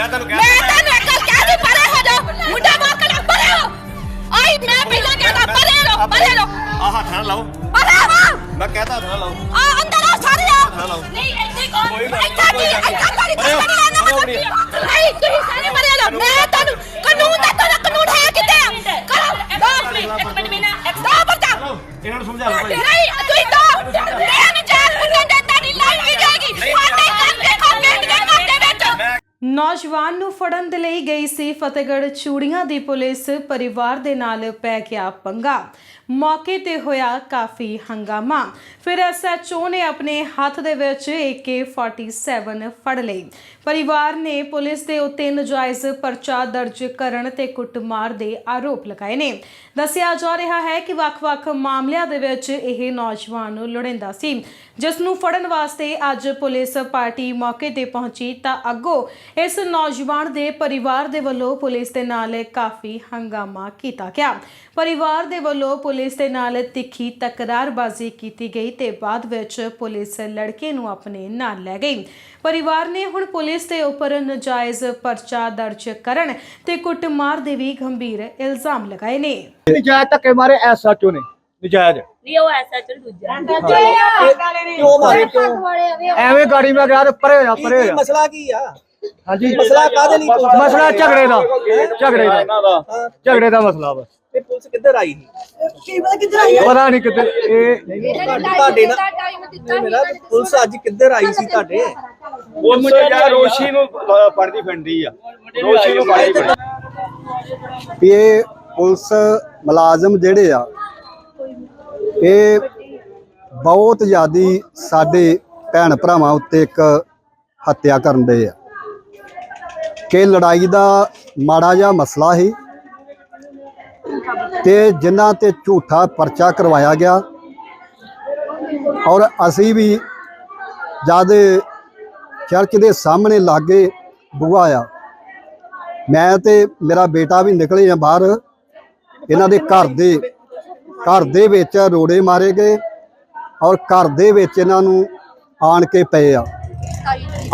ਮੈਂ ਤੁਹਾਨੂੰ ਕਹਿ ਮੈਂ ਤੈਨੂੰ ਇੱਕ ਗੱਲ ਕਹਿ ਦੀ ਪਰੇ ਹੋ ਜਾ। ਮੁੰਡਾ ਮਾਰ ਕੇ ਪਰੇ ਹੋ। ਆਈ ਮੈਂ ਪਹਿਲਾਂ ਕਹਿੰਦਾ ਪਰੇ ਰਹੋ ਪਰੇ ਰਹੋ। ਆਹ ਹੱਥ ਨਾ ਲਾਓ। ਪਰੇ ਵਾ ਮੈਂ ਕਹਤਾ ਹੱਥ ਨਾ ਲਾਓ। ਆ ਅੰਦਰ ਆ ਸਾਰੇ ਆ ਨਹੀਂ ਇੱਥੇ ਕੋਈ ਇੱਥੇ ਨਹੀਂ ਇੱਥੇ ਕੋਈ ਕੰਨ ਲੈਣਾ ਮਤਲਬ ਨਹੀਂ ਤੁਸੀਂ ਸਾਰੇ ਪਰੇ ਰਹੋ ਮੈਂ ਤੁਹਾਨੂੰ ਕਾਨੂੰਨ ਦਾ ਤੁਹਾਡਾ ਕਾਨੂੰਨ ਹੈ ਕਿਤੇ ਕਰੋ। ਦੋ ਮਿੰਟ ਇੱਕ ਮਿੰਟ ਮੈਨਾਂ ਇੱਕ ਦੋ ਬੱਚਾ ਇਹਨਾਂ ਨੂੰ ਸਮਝਾ ਲਓ ਭਾਈ। ਨਹੀਂ ਨੌਜਵਾਨ ਨੂੰ ਫੜਨ ਦੇ ਲਈ ਗਈ ਸੀ ਫਤਿਹਗੜ੍ਹ ਚੂੜੀਆਂ ਦੀ ਪੁਲਿਸ ਪਰਿਵਾਰ ਦੇ ਨਾਲ ਪੈ ਗਿਆ ਪੰਗਾ। ਮੌਕੇ ਤੇ ਹੋਇਆ ਕਾਫੀ ਹੰਗਾਮਾ। ਫਿਰ ਐਸਐਚਓ ਨੇ ਆਪਣੇ ਹੱਥ ਦੇ ਵਿੱਚ AK47 ਫੜ ਲਈ। ਪਰਿਵਾਰ ਨੇ ਪੁਲਿਸ ਦੇ ਉੱਤੇ ਨਜਾਇਜ਼ ਪਰਚਾ ਦਰਜ ਕਰਨ ਤੇ ਕੁੱਟਮਾਰ ਦੇ ਆਰੋਪ ਲਗਾਏ ਨੇ। ਦੱਸਿਆ ਜਾ ਰਿਹਾ ਹੈ ਕਿ ਵੱਖ-ਵੱਖ ਮਾਮਲਿਆਂ ਦੇ ਵਿੱਚ ਇਹ ਨੌਜਵਾਨ ਲੋੜਿੰਦਾ ਸੀ। ਜਿਸ ਨੂੰ ਫੜਨ ਵਾਸਤੇ ਅੱਜ ਪੁਲਿਸ ਪਾਰਟੀ ਮੌਕੇ ਤੇ ਪਹੁੰਚੀ ਤਾਂ ਅੱਗੋਂ ਇਸ ਨੌਜਵਾਨ ਦੇ ਪਰਿਵਾਰ ਦੇ ਵੱਲੋਂ ਪੁਲਿਸ ਦੇ ਨਾਲ ਕਾਫੀ ਹੰਗਾਮਾ ਕੀਤਾ ਗਿਆ। ਪਰਿਵਾਰ ਦੇ ਵੱਲੋਂ ਪੁਲਿਸ ਦੇ ਨਾਲ ਤਿੱਖੀ ਤਕਰਾਰਬਾਜ਼ੀ ਕੀਤੀ ਗਈ ਤੇ ਬਾਅਦ ਵਿੱਚ ਪੁਲਿਸ ਲੜਕੇ ਨੂੰ ਆਪਣੇ ਨਾਲ ਲੈ ਗਈ। ਪਰਿਵਾਰ ਨੇ ਹੁਣ ਪੁਲਿਸ ਦੇ ਉੱਪਰ ਨਜਾਇਜ਼ ਪਰਚਾ ਦਰਜ ਕਰਨ ਤੇ ਕੁੱਟਮਾਰ ਦੇ ਵੀ ਗੰਭੀਰ ਇਲਜ਼ਾਮ ਲਗਾਏ ਨੇ। ਨਜਾਇਜ਼ ਧੱਕੇ ਮਾਰੇ ਐਸਐਚਓ ਨੇ। ਨਜਾਇਜ਼। ਨਹੀਂ ਉਹ ਐਸਾ ਚਲ ਦੂਜਾ। ਕਿਉਂ ਮਾਰੇ? ਕਿਉਂ ਐਵੇਂ ਗਾੜੀ ਮੈਂ ਗਿਆ ਤੇ ਪਰੇ ਹੋ ਜਾ ਪਰੇ ਹੋ ਜਾ। ਮਸਲਾ ਕੀ ਆ? ਹਾਂਜੀ। ਮਸਲਾ ਕਾਹਦੇ ਲਈ ਪੁਲਿਸ? ਮਸਲਾ ਝਗੜੇ ਦਾ। ਝਗੜੇ ਦਾ। ਝਗੜੇ ਦਾ ਮਸਲਾ ਬਸ। ਇਹ ਪੁਲਿਸ ਕਿੱਧਰ ਆਈ ਸੀ? ਪਤਾ ਨਹੀਂ ਕਿਤੇ ਇਹ ਤੁਹਾਡੇ ਨਾਲ ਮੇਰਾ ਪੁਲਿਸ ਅੱਜ ਕਿੱਧਰ ਆਈ ਸੀ ਤੁਹਾਡੇ? ਪੁਲਿਸ ਜਾਂ ਰੋਸ਼ੀ ਨੂੰ ਅ, ਫੜਦੀ ਫਿਰਦੀ ਆ। ਰੋਸ਼ੀ ਨੂੰ ਫੜਦੀ ਫਿਰਦੀ ਇਹ ਪੁਲਿਸ ਮੁਲਾਜ਼ਮ ਜਿਹੜੇ ਆ ਇਹ ਬਹੁਤ ਜ਼ਿਆਦੀ ਸਾਡੇ ਭੈਣ ਭਰਾਵਾਂ ਉੱਤੇ ਇੱਕ ਹੱਤਿਆ ਕਰਨ ਦੇ ਆ। ਕਿ ਲੜਾਈ ਦਾ ਮਾੜਾ ਜਿਹਾ ਮਸਲਾ ਸੀ ਤੇ ਜਿਨ੍ਹਾਂ ਤੇ ਝੂਠਾ ਪਰਚਾ ਕਰਵਾਇਆ ਗਿਆ। ਔਰ ਅਸੀਂ ਵੀ ਜਦ ਚਰਚ ਦੇ ਸਾਹਮਣੇ ਲਾਗੇ ਬੂਹਾ ਆ। ਮੈਂ ਤੇ ਮੇਰਾ ਬੇਟਾ ਵੀ ਨਿਕਲੇ ਆ ਬਾਹਰ। ਇਹਨਾਂ ਦੇ ਘਰ ਦੇ ਘਰ ਦੇ ਵਿੱਚ ਰੋੜੇ ਮਾਰੇ ਗਏ ਔਰ ਘਰ ਦੇ ਵਿੱਚ ਇਹਨਾਂ ਨੂੰ ਆਣ ਕੇ ਪਏ ਆ।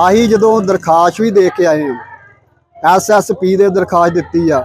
ਆਹੀ ਜਦੋਂ ਦਰਖਾਸਤ ਵੀ ਦੇ ਕੇ ਆਏ ਹਾਂ ਐਸਐਸਪੀ ਦੇ ਦਰਖਾਸਤ ਦਿੱਤੀ ਆ।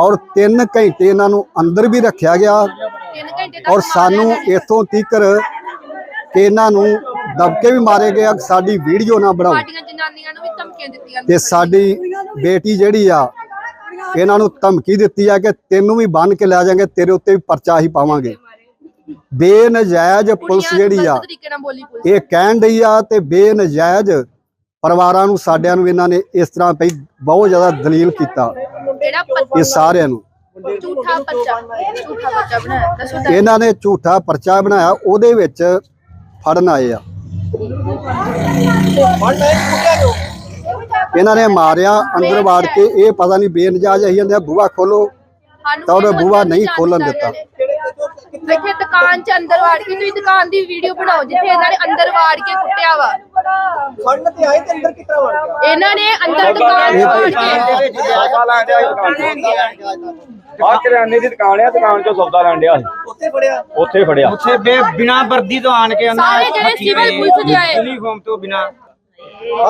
ਔਰ 3 ਘੰਟੇ ਇਹਨਾਂ ਨੂੰ ਅੰਦਰ ਵੀ ਰੱਖਿਆ ਗਿਆ। 3 ਘੰਟੇ ਤੱਕ ਔਰ ਸਾਨੂੰ ਇਥੋਂ ਤੀਕਰ ਕਿ ਇਹਨਾਂ ਨੂੰ ਦਬਕੇ ਵੀ ਮਾਰੇ ਗਿਆ ਸਾਡੀ ਵੀਡੀਓ ਨਾ ਬਣਾਓ। ਸਾਡੀਆਂ ਜਨਾਨੀਆਂ ਨੂੰ ਵੀ ਧਮਕੀਆਂ ਦਿੱਤੀਆਂ ਤੇ ਸਾਡੀ ਬੇਟੀ ਜਿਹੜੀ ਆ ਇਹਨਾਂ ਨੂੰ ਧਮਕੀ ਦਿੱਤੀ ਆ ਕਿ ਤੈਨੂੰ ਵੀ ਬੰਨ ਕੇ ਲੈ ਜਾਾਂਗੇ ਤੇਰੇ ਉੱਤੇ ਵੀ ਪਰਚਾ ਹੀ ਪਾਵਾਂਗੇ। ਬੇਨਜਾਇਜ਼ ਪੁਲਿਸ ਜਿਹੜੀ ਆ ਇਹ ਕਹਿਣ ਡਈ ਆ ਤੇ ਬੇਨਜਾਇਜ਼ ਪਰਿਵਾਰਾਂ ਨੂੰ ਸਾਡਿਆਂ ਨੂੰ ਇਹਨਾਂ ਨੇ ਇਸ ਤਰ੍ਹਾਂ ਪਈ ਬਹੁਤ ਜ਼ਿਆਦਾ ਦਲੀਲ ਕੀਤਾ ਇਹ ਸਾਰਿਆਂ ਨੂੰ। ਝੂਠਾ ਬੱਚਾ ਝੂਠਾ ਬੱਚਾ ਬਣਾਇਆ। ਦੱਸੋ ਇਹਨਾਂ ਨੇ ਝੂਠਾ ਪਰਚਾ ਬਣਾਇਆ ਉਹਦੇ ਵਿੱਚ ਫੜਨ ਆਏ ਆ। ਇਹਨਾਂ ਨੇ ਮਾਰਿਆ ਅੰਦਰ ਵਾੜ ਕੇ ਇਹ ਪਤਾ ਨਹੀਂ ਬੇਨਜਾਇਜ਼ ਅਸੀਂ ਕਹਿੰਦੇ ਬੂਹਾ ਖੋਲੋ। ਤਾਂ ਉਹਨੇ ਬੰਦੇ ਨਹੀਂ ਖੋਲਣ ਦਿੱਤਾ। ਇੱਥੇ ਦੁਕਾਨ 'ਚ ਅੰਦਰ ਵਾੜ ਕੇ ਤੁਸੀਂ ਦੁਕਾਨ ਦੀ ਵੀਡੀਓ ਬਣਾਓ ਜਿੱਥੇ ਇਹਨਾਂ ਨੇ ਅੰਦਰ ਵਾੜ ਕੇ ਕੁੱਟਿਆ ਵਾ ਫੜਨ ਤੇ ਆਏ ਤੇ ਅੰਦਰ ਕਿੱਥੇ ਵੜ ਗਿਆ ਇਹਨਾਂ ਨੇ ਅੰਦਰ ਦੁਕਾਨ 'ਚ ਵਾੜ ਕੇ ਆ ਕਰਿਆਨੇ ਦੀ ਦੁਕਾਨ ਆ ਦੁਕਾਨ ਚੋਂ ਸੌਦਾ ਲੈਣ ਡਿਆ ਸੀ ਉੱਥੇ ਫੜਿਆ ਉੱਥੇ ਫੜਿਆ ਉੱਥੇ ਬੇ ਬਿਨਾ ਵਰਦੀ ਤੋਂ ਆਣ ਕੇ ਸਾਰੇ ਜਿਹੜੇ ਸਿਵਲ ਪੁਲਿਸ ਦੇ ਆਏ ਯੂਨੀਫਾਰਮ ਤੋਂ ਬਿਨਾ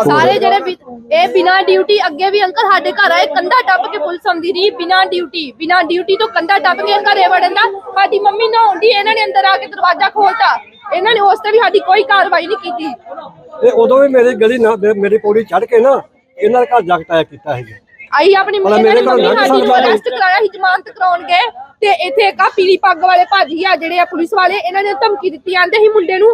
ਸਾਰੇ ਜਿਹੜੇ ਵੀ- ਇਹ ਬਿਨਾ ਡਿਊਟੀ ਅੱਗੇ ਵੀ ਅੰਕਲ ਸਾਡੇ ਘਰ ਆਏ ਕੰਧਾ ਟੱਪ ਕੇ ਪੁਲਿਸ ਆਉਂਦੀ ਰਹੀ ਬਿਨਾ ਡਿਊਟੀ ਬਿਨਾ ਡਿਊਟੀ ਤੋਂ ਕੰਧਾ ਟੱਪ ਕੇ ਘਰੇ ਵੜਨ ਦਾ। ਸਾਡੀ ਮੰਮੀ ਨਹਾਉਂਦੀ ਇਹਨਾਂ ਨੇ ਅੰਦਰ ਆ ਕੇ ਦਰਵਾਜ਼ਾ ਖੋਲਤਾ। ਇਹਨਾਂ ਨੇ ਉਸ ਤੇ ਵੀ ਸਾਡੀ ਕੋਈ ਕਾਰਵਾਈ ਨਹੀਂ ਕੀਤੀ। ਇਹ ਉਦੋਂ ਵੀ ਮੇਰੀ ਗਲੀ ਨਾ ਮੇ- ਮੇਰੀ ਪੌੜੀ ਚੜ ਕੇ ਨਾ ਇਹਨਾਂ ਦੇ ਘਰ ਜਗਟ ਆਇਆ ਕੀਤਾ ਸੀ। ਆਈ ਆਪਣੀ ਭਲਾ ਇਹਨਾਂ ਨੇ ਮੰਮੀ ਸਾਡੀ ਨੂੰ ਸਕਦਾ ਅਰੈਸਟ ਕਰਾਇਆ ਸੀ ਜ਼ਮਾਨਤ ਕਰਾਉਣ ਗਏ ਤੇ ਇੱਥੇ ਇੱਕ ਆ ਪੀਲੀ ਪੱਗ ਵਾਲੇ ਭਾਜੀ ਆ ਜਿਹੜੇ ਆ ਪੁਲਿਸ ਵਾਲੇ, ਇਹਨਾਂ ਨੇ ਧਮਕੀ ਦਿੱਤੀ, ਆਂਦੇ ਸੀ ਮੁੰਡੇ ਨੂੰ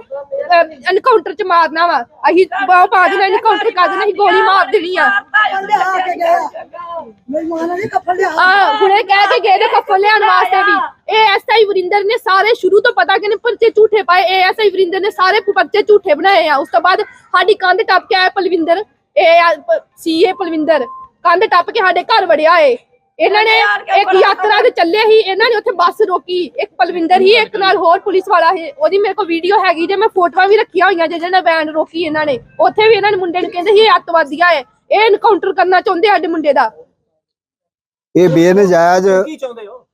ਐਨਕਾਊਂਟਰ ਚ ਮਾਰਨਾ ਵਾ। ਅਸੀਂ ਬਾਅਦ ਬਾਅਦ ਨਾਲ ਐਨਕਾਊਂਟਰ ਕਰ ਦੇਣਾ, ਅਸੀਂ ਗੋਲੀ ਮਾਰ ਦੇਣੀ ਆ। ਆ, ਹੁਣੇ ਕਹਿ ਕੇ ਗਏ ਨੇ ਕੱਫਲ ਲਿਆਉਣ ਵਾਸਤੇ ਵੀ। ਇਹ ਐਸਆਈ ਵਰਿੰਦਰ ਨੇ ਸਾਰੇ ਸ਼ੁਰੂ ਤੋਂ ਪਤਾ ਕਿ ਨੇ ਪਰਚੇ ਝੂਠੇ ਪਾਏ, ਇਹ ਵਰਿੰਦਰ ਨੇ ਸਾਰੇ ਪਰਚੇ ਝੂਠੇ ਬਣਾਏ ਆ। ਉਸ ਤੋਂ ਬਾਅਦ ਸਾਡੀ ਕੰਧ ਟੱਪ ਕੇ ਆਇਆ ਪਲਵਿੰਦਰ, ਇਹ ਸੀਏ ਪਲਵਿੰਦਰ। ਕੰਧ ਟੱਪ ਕੇ ਸਾਡੇ ਘਰ ਵੜਿਆ ਏ। ਇਹਨਾਂ ਨੇ ਇੱਕ ਯਾਤਰਾ ਤੇ ਚੱਲੇ ਸੀ ਇਹਨਾਂ ਨੇ ਉੱਥੇ ਬੱਸ ਰੋਕੀ ਇੱਕ ਪਲਵਿੰਦਰ ਹੀ ਇੱਕ ਨਾਲ ਹੋਰ ਪੁਲਿਸ ਵਾਲਾ ਸੀ। ਉਹਦੀ ਮੇਰੇ ਕੋਲ ਵੀਡੀਓ ਹੈਗੀ ਜੇ ਮੈਂ ਫੋਟੋਆਂ ਵੀ ਰੱਖੀਆਂ ਹੋਈਆਂ ਜਿਹਨਾਂ ਨੇ ਵੈਨ ਰੋਕੀ ਇਹਨਾਂ ਨੇ। ਉੱਥੇ ਵੀ ਇਹਨਾਂ ਨੇ ਮੁੰਡੇ ਨੂੰ ਕਹਿੰਦੇ ਸੀ ਇਹ ਅੱਤਵਾਦੀਆਂ ਏ ਇਹ ਐਨਕਾਊਂਟਰ ਕਰਨਾ ਚਾਹੁੰਦੇ ਸਾਡੇ ਮੁੰਡੇ ਦਾ। ਇਹ ਬੇਨਜਾਇਜ਼ ਕੀ ਚਾਹੁੰਦੇ ਹੋ?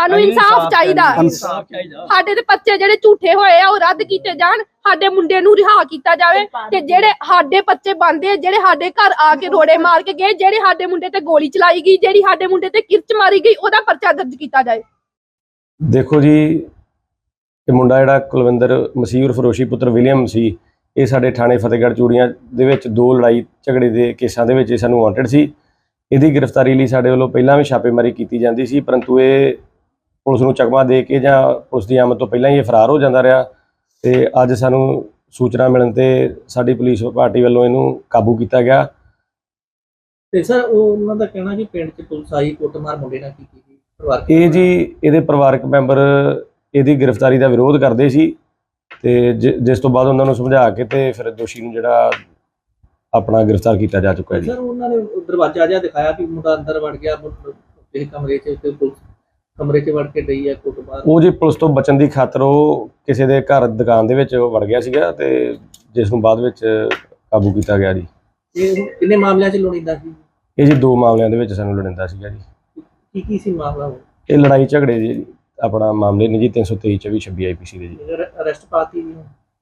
ਸਾਨੂੰ ਇਨਸਾਫ ਚਾਹੀਦਾ। ਇਨਸਾਫ਼ ਸਾਡੇ ਤੇ ਬੱਚੇ ਜਿਹੜੇ ਝੂਠੇ ਹੋਏ ਆ ਉਹ ਰੱਦ ਕੀਤੇ ਜਾਣ ਸਾਡੇ ਮੁੰਡੇ ਨੂੰ ਰਿਹਾ ਕੀਤਾ ਜਾਵੇ ਤੇ ਜਿਹੜੇ ਸਾਡੇ ਬੱਚੇ ਬੰਦੇ ਜਿਹੜੇ ਸਾਡੇ ਘਰ ਆ ਕੇ ਰੋੜੇ ਮਾਰ ਕੇ ਗਏ ਜਿਹੜੇ ਸਾਡੇ ਮੁੰਡੇ ਤੇ ਗੋਲੀ ਚਲਾਈ ਗਈ ਜਿਹੜੀ ਸਾਡੇ ਮੁੰਡੇ ਤੇ ਕਿਰਚ ਮਾਰੀ ਗਈ ਉਹਦਾ ਪਰਚਾ ਦਰਜ ਕੀਤਾ ਜਾਏ। ਦੇਖੋ ਜੀ ਇਹ ਮੁੰਡਾ ਜਿਹੜਾ ਕੁਲਵਿੰਦਰ ਮਸੀਹ ਫਰੋਸ਼ੀ ਪੁੱਤਰ ਵਿਲੀਅਮ ਸੀ ਇਹ ਸਾਡੇ ਥਾਣੇ ਫਤਿਹਗੜ੍ਹ ਚੂੜੀਆਂ ਦੇ ਵਿੱਚ ਦੋ ਲੜਾਈ ਝਗੜੇ ਦੇ ਕੇਸਾਂ ਦੇ ਵਿੱਚ ਇਹ ਸਾਨੂੰ ਵਾਂਟਡ ਸੀ। ਇਹਦੀ ਗ੍ਰਿਫਤਾਰੀ ਲਈ ਸਾਡੇ ਵੱਲੋਂ ਪਹਿਲਾਂ ਵੀ ਛਾਪੇਮਾਰੀ ਕੀਤੀ ਜਾਂਦੀ ਸੀ ਪਰੰਤੂ ਇਹ ਪੁਲਿਸ ਨੂੰ ਚਕਮਾ ਦੇ ਕੇ ਜਾਂ ਪੁਲਿਸ ਦੀ ਆਮਦ ਤੋਂ ਪਹਿਲਾਂ ਹੀ ਇਹ ਫਰਾਰ ਹੋ ਜਾਂਦਾ ਰਿਹਾ ਤੇ ਅੱਜ ਸਾਨੂੰ ਸੂਚਨਾ ਮਿਲਣ ਤੇ ਸਾਡੀ ਪੁਲਿਸ ਪਾਰਟੀ ਵੱਲੋਂ ਇਹਨੂੰ ਕਾਬੂ ਕੀਤਾ ਗਿਆ। ਤੇ ਸਰ ਉਹ ਉਹਨਾਂ ਦਾ ਕਹਿਣਾ ਕਿ ਪਿੰਡ 'ਚ ਪੁਲਿਸ ਆਈ ਕੁੱਟਮਾਰ ਮੁੰਡੇ ਨਾਲ ਕੀਤੀ ਗਈ ਪਰਿਵਾਰ ਇਹ ਜੀ ਇਹਦੇ ਪਰਿਵਾਰਕ ਮੈਂਬਰ ਇਹਦੀ ਗ੍ਰਿਫਤਾਰੀ ਦਾ ਵਿਰੋਧ ਕਰਦੇ ਸੀ ਤੇ ਜਿਸ ਤੋਂ ਬਾਅਦ ਉਹਨਾਂ ਨੂੰ ਸਮਝਾ ਕੇ ਤੇ ਫਿਰ ਦੋਸ਼ੀ ਨੂੰ ਜਿਹੜਾ ਆਪਣਾ ਗ੍ਰਿਫਤਾਰ ਕੀਤਾ ਜਾ ਚੁੱਕਾ ਹੈ ਜੀ। ਸਰ ਉਹਨਾਂ ਨੇ ਦਰਵਾਜ਼ਾ ਜਿਹਾ ਦਿਖਾਇਆ ਕਿ ਮੁੰਡਾ ਅੰਦਰ ਵੜ ਗਿਆ ਇਹ ਕਮਰੇ 'ਚ ਤੇ ਪੁਲਿਸ ਕਮਰੇ 'ਚ ਵੜ ਕੇ ਡਈ ਹੈ ਕੁੱਟਮਾਰ ਉਹ ਜੀ ਪੁਲਿਸ ਤੋਂ ਬਚਣ ਦੀ ਖਾਤਰ ਉਹ ਕਿਸੇ ਦੇ ਘਰ ਦੁਕਾਨ ਦੇ ਵਿੱਚ ਵੜ ਗਿਆ ਸੀਗਾ ਤੇ ਜਿਸ ਨੂੰ ਬਾਅਦ ਵਿੱਚ ਕਾਬੂ ਕੀਤਾ ਗਿਆ ਜੀ। ਇਹ ਕਿੰਨੇ ਮਾਮਲਿਆਂ 'ਚ ਲੋੜੀਂਦਾ ਸੀ? ਇਹ ਜੀ ਦੋ ਮਾਮਲਿਆਂ ਦੇ ਵਿੱਚ ਸਾਨੂੰ ਲੜਿੰਦਾ ਸੀਗਾ ਜੀ। ਕੀ ਕੀ ਸੀ ਮਾਮਲਾ ਉਹ? ਇਹ ਲੜਾਈ ਝਗੜੇ ਜੀ ਆਪਣਾ ਮਾਮਲੇ ਨੇ ਜੀ 323 24 26 ਆਈਪੀਸੀ ਦੇ ਜੀ। ਅਰੈਸਟ ਪਾਤੀ ਵੀ